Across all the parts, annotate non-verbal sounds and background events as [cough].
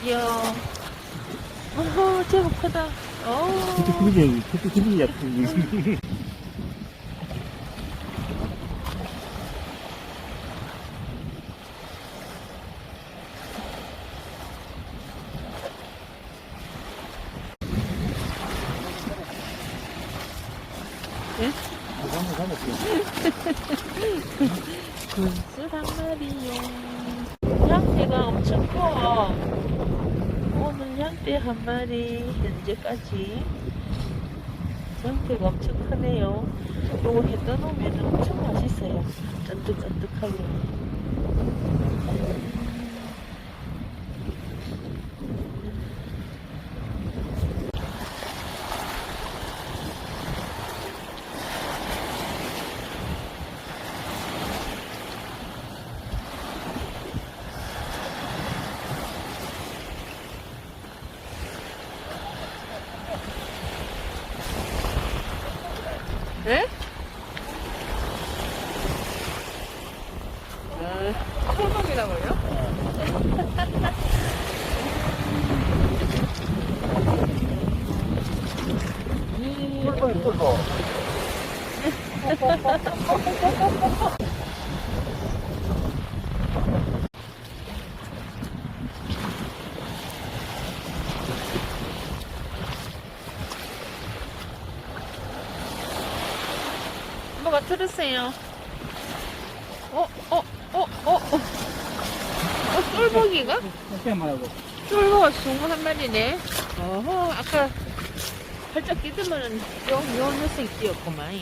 귀여워. 어, 제법 크다. 어. 그때 그림이, 그때 그림이 약간. 예? 한번 사먹게. 군술 [laughs] 한 마리요. 향대가 엄청 커. 오늘 향대 한 마리 현재까지 향대가 엄청 크네요. 요거 해 떠놓으면 엄청 맛있어요. 쫀득쫀득하게. 네? 아, 소금이라고요? 꿀벌, 꿀벌. 뭐가 들으세요? 어, 어, 어, 어, 어. 어, 쫄보기가? 그냥 말하고. 쫄보가 숭어 한 마리네. 어허, 아까 활짝 뛰더만은 요, 요 녀석 뛰었구만.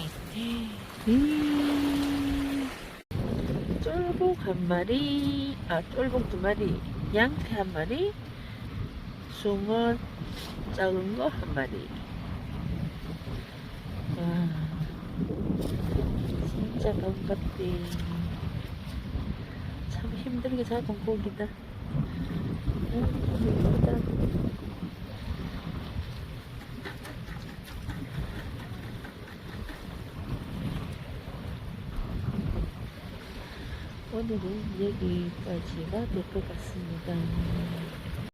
음. 쫄복 한 마리, 아, 쫄복 두 마리, 양태 한 마리, 숭어 작은 거 한 마리. 진짜 반갑대. 참 힘들게 잡은 고기다. 응, 예쁘다. 오늘은 여기까지가 될 것 같습니다.